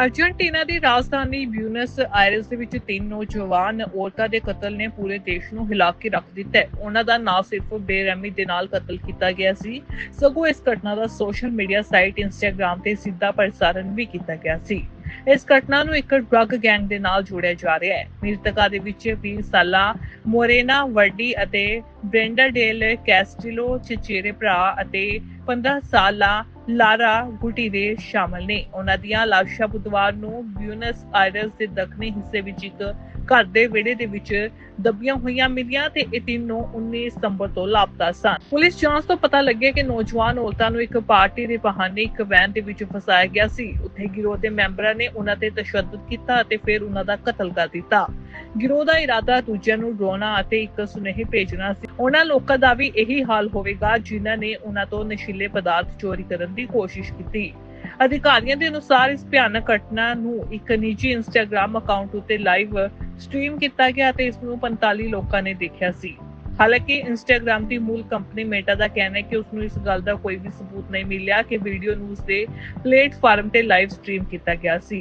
Argentina ਦੀ ਰਾਜਧਾਨੀ ਬਿਊਨਸ Ayres ਦੇ ਵਿੱਚ ਤਿੰਨ ਨੌਜਵਾਨ ਔਰਤਾਂ ਦੇ ਕਤਲ ਨੇ ਪੂਰੇ ਦੇਸ਼ ਨੂੰ ਹਿਲਾ ਕੇ ਰੱਖ ਦਿੱਤਾ ਹੈ। ਉਹਨਾਂ ਦਾ ਨਾ ਸਿਰਫ ਬੇਰਹਿਮੀ ਦੇ ਨਾਲ ਕਤਲ ਕੀਤਾ ਗਿਆ ਸੀ। ਸਗੋਂ ਇਸ ਘਟਨਾ ਦਾ ਸੋਸ਼ਲ ਮੀਡੀਆ ਸਾਈਟ ਇੰਸਟਾਗ੍ਰam ਤੇ ਸਿੱਧਾ ਪ੍ਰਸਾਰਣ ਵੀ ਕੀਤਾ ਗਿਆ ਸੀ। ਇਸ ਘਟਨਾ ਨੂੰ ਇੱਕ ਡਰੱਗ ਗੈਂਗ ਦੇ ਨਾਲ ਜੋੜਿਆ ਜਾ ਰਿਹਾ ਹੈ। ਮ੍ਰਿਤਕਾਂ ਦੇ ਵਿੱਚ 20 ਸਾਲਾ ਮੋਰੇਨਾ ਵਰਡੀ ਅਤੇ ਬ੍ਰੈਂਡਾ ਡੇਲ ਕੈਸਟਿਲੋ ਚਚੇਰੇ ਭਰਾ ਅਤੇ 15 ਸਾਲਾ ਲਾਰਾ ਗੁਟੀਰੇ ਸ਼ਾਮਲ ਨੇ। ਉਹਨਾਂ ਦੀਆਂ ਲਾਸ਼ਾਂ ਬੁੱਧਵਾਰ ਨੂੰ ਬਿਊਨਸ ਆਇਰਸ ਦੇ ਦੱਖਣੀ ਹਿੱਸੇ ਵਿੱਚ ਇੱਕ ਘਰ ਦੇ ਵਿਹੜੇ ਦੇ ਵਿੱਚ ਦੱਬੀਆਂ ਹੋਈਆਂ ਮਿਲੀਆਂ ਤੇ ਇਹ ਤਿੰਨੋਂ 19 ਸਤੰਬਰ ਤੋਂ ਲਾਪਤਾ ਸਨ। ਪੁਲਿਸ ਜਾਂਚ ਤੋਂ ਪਤਾ ਲੱਗਿਆ ਕਿ ਨੌਜਵਾਨ ਔਰਤਾਂ ਨੂੰ ਇੱਕ ਪਾਰਟੀ ਦੇ ਬਹਾਨੇ ਇੱਕ ਵੈਨ ਦੇ ਵਿੱਚ ਫਸਾਇਆ ਗਿਆ ਸੀ। ਉੱਥੇ ਗਿਰੋਹ ਦੇ ਮੈਂਬਰਾਂ ਨੇ ਉਹਨਾਂ ਤੇ ਤਸ਼ੱਦਦ ਕੀਤਾ ਅਤੇ ਫਿਰ ਉਹਨਾਂ ਦਾ ਕਤਲ ਕਰ ਦਿੱਤਾ। ਗਿਰੋਹ ਦਾ ਇਰਾਦਾ ਦੂਜਿਆਂ ਨੂੰ ਡਰਾਉਣਾ ਅਤੇ ਇੱਕ ਸੁਨੇਹੇ ਭੇਜਣਾ ਸੀ। ਉਹਨਾਂ ਲੋਕਾਂ ਦਾ ਵੀ ਇਹੀ ਹਾਲ ਹੋਵੇਗਾ, ਜਿਨ੍ਹਾਂ ਨੇ ਉਹਨਾਂ ਤੋਂ ਨਸ਼ੀਲੇ ਪਦਾਰਥ ਚੋਰੀ ਕਰਨ ਦੀ ਕੋਸ਼ਿਸ਼ ਕੀਤੀ। ਅਧਿਕਾਰੀਆਂ ਦੇ ਅਨੁਸਾਰ ਇਸ ਭਿਆਨਕ ਘਟਨਾ ਨੂੰ ਇੱਕ ਨਿੱਜੀ ਇੰਸਟਾਗ੍ਰam ਅਕਾਊਂਟ ਉੱਤੇ ਲਾਈਵ ਸਟ੍ਰੀਮ ਕੀਤਾ ਗਿਆ ਤੇ ਇਸ ਨੂੰ 45 ਲੋਕਾਂ ਨੇ ਦੇਖਿਆ ਸੀ। ਹਾਲਾਂਕਿ ਇੰਸਟਾਗ੍ਰam ਦੀ ਮੂਲ ਕੰਪਨੀ ਮੇਟਾ ਦਾ ਕਹਿਣਾ ਹੈ ਕਿ ਉਸ ਨੂੰ ਇਸ ਗੱਲ ਦਾ ਕੋਈ ਵੀ ਸਬੂਤ ਨਹੀਂ ਮਿਲਿਆ ਕਿ ਵੀਡੀਓ ਨੂੰ ਉਸਦੇ ਪਲੇਟਫਾਰਮ ਤੇ ਲਾਈਵ ਸਟ੍ਰੀਮ ਕੀਤਾ ਗਿਆ ਸੀ।